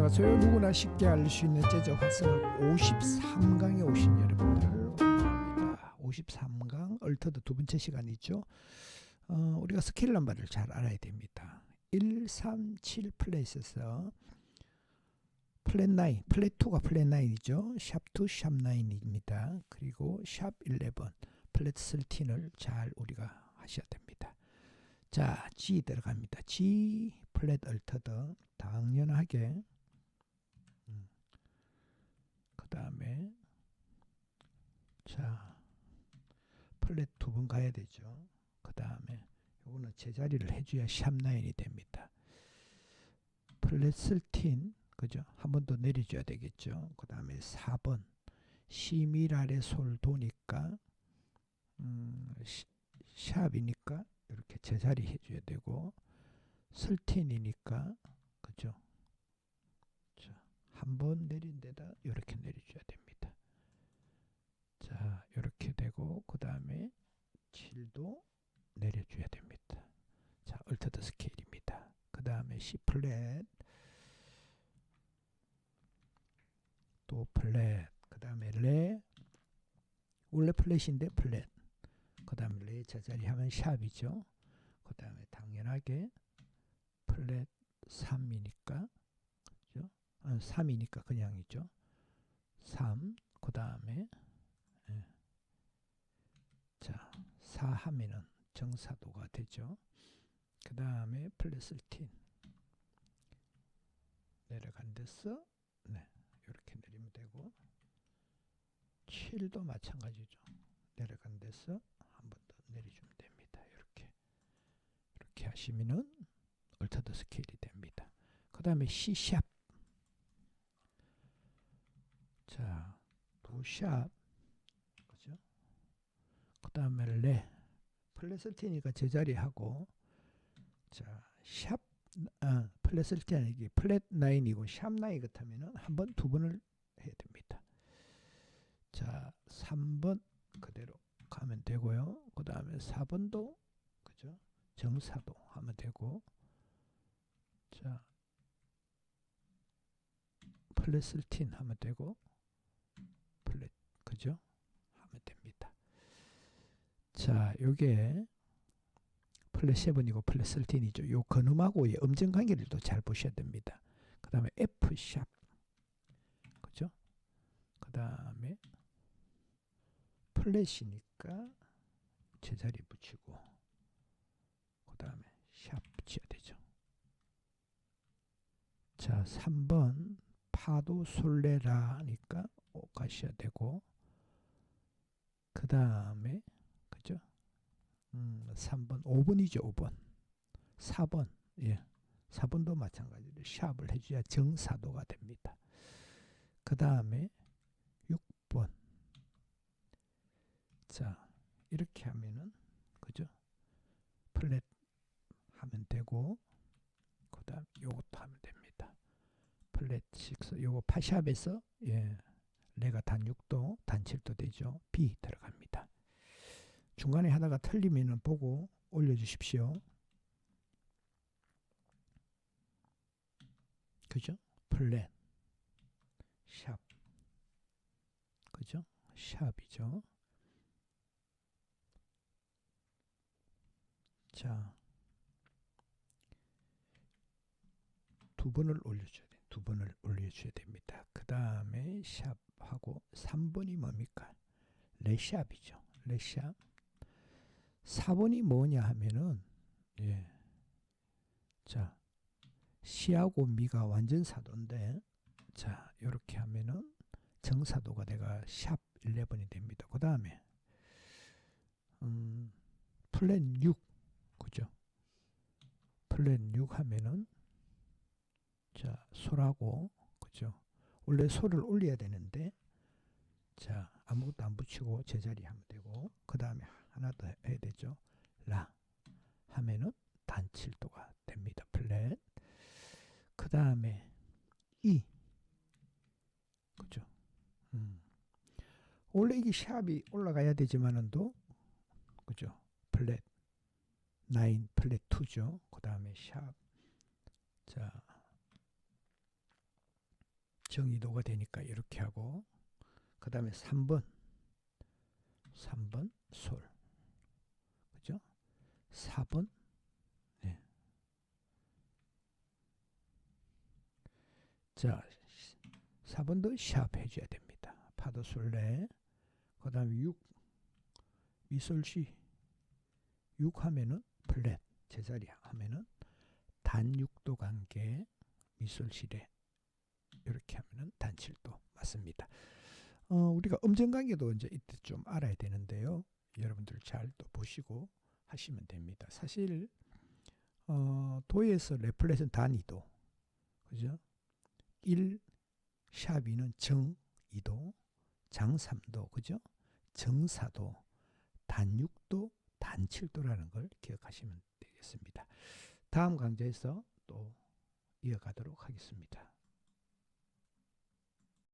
안녕하세요. 누구나 쉽게 알 수 있는 재즈 화성학 53강에 오신 여러분들 환영합니다. 53강 얼터드 두 번째 시간이죠. 어, 우리가 스케일 넘버를 잘 알아야 됩니다. 1, 3, 7 플랫에서 플랫 9, 플랫 2가 플랫 9이죠. 샵 2, 샵 9입니다. 그리고 샵 11, 플랫 13을 잘 우리가 하셔야 됩니다. 자, G 들어갑니다. G 플랫 얼터드 당연하게 다음에 자 플랫 두 번 가야 되죠. 그 다음에 요거는 제자리를 해줘야 샵라인이 됩니다. 플랫 13 그죠? 한 번 더 내려줘야 되겠죠. 그 다음에 4번 시밀 아래 솔 도니까 음, 시, 샵이니까 이렇게 제자리 해줘야 되고 설텐이니까 그죠? 자, 한번 내린 데다 이렇게 내려줘야 됩니다. 자, 이렇게 되고 그 다음에 7도 내려줘야 됩니다. 자, 얼터드 스케일입니다. 그 다음에 C 플랫 또 플랫 그 다음에 레 원래 플랫인데 플랫 그 다음에 레 제자리 하면 샵이죠. 그 다음에 당연하게 플랫 3이니까 그죠? 아, 3이니까 그냥이죠. 3. 그 다음에 예. 자, 4 하면은 정사도가 되죠. 그 다음에 플랫 13 내려간 데서 네, 이렇게 내리면 되고 7도 마찬가지죠. 내려간 데서 한 번 더 내려주면 됩니다. 이렇게 이렇게 하시면은 얼터드 스케일이 됩니다. 그 다음에 C샵 자, 도샵 그죠? 그 다음에 레 플랫13이니까 제자리 하고 자, 샵 아, 플랫 13 아니기 플랫 9이고 샵9 같으면은 한 번, 두 번을 해야 됩니다. 자, 3번 그대로 가면 되고요. 그 다음에 4번도 그죠? 정사도 하면 되고 자13 하면 되고 그죠? 하면 됩니다. 자, 요게 플랫 7이고 플랫 13이죠. 요 근음하고의 음정 관계를 또 잘 보셔야 됩니다. 그 다음에 F 샵 그죠? 그 다음에 플랫이니까 제자리 붙이고 그 다음에 샵 붙여야 되죠. 자, 3번 파도 솔레라니까 오 가셔야 되고 그 다음에 그죠? 음, 3번 5번이죠 5번 4번 예 4번도 마찬가지로 샵을 해줘야 정사도가 됩니다. 그 다음에 6번 자 이렇게 하면은 그죠? 플랫 하면 되고 그 다음 요것도 하면 됩니다. 플랫 6 요거 파샵에서 예 레가 단 6도 단 7도 되죠. B 들어갑니다. 중간에 하다가 틀리면은 보고 올려주십시오. 그죠? 플랫 샵 그죠? 샵이죠. 자, 두 번을 올려줘야 돼. 두 번을 올려줘야 됩니다. 그 다음에 샵 하고 3번이 뭡니까? 레샵이죠. 레샵. 4번이 뭐냐 하면은, 예. 자, 시하고 미가 완전 사도인데, 자, 이렇게 하면은 정사도가 내가 샵 11이 됩니다. 그 다음에, 음, 플랫 6, 그죠? 플랫 6 하면은, 자, 솔하고, 그죠? 원래 솔을 올려야 되는데, 자, 아무것도 안 붙이고 제자리 하면 되고, 그 다음에 하나 더 해야 되죠. 라 하면은 단 7도가 됩니다. 플랫. 그 다음에 이 그죠? 음. 원래 이게 샵이 올라가야 되지만은도 그죠? 플랫 9 플랫 2죠. 그 다음에 샵 자 정이도가 되니까 이렇게 하고 그 다음에 3번 3번 솔 그죠? 4번 네. 자 4번도 샵 해줘야 됩니다. 파도 솔레 그 다음에 6 미솔시 6 하면은 플랫 제자리 하면은 단육도 관계 미솔시레 이렇게 하면은 단칠도 맞습니다. 어, 우리가 음정 관계도 이제 이때 좀 알아야 되는데요. 여러분들 잘 또 보시고 하시면 됩니다. 사실 어, 도에서 레플렛은 단위도 그죠? 1샵 2는 정 2도, 장 3도 그죠? 정 4도, 단 6도, 단 7도라는 걸 기억하시면 되겠습니다. 다음 강좌에서 또 이어가도록 하겠습니다.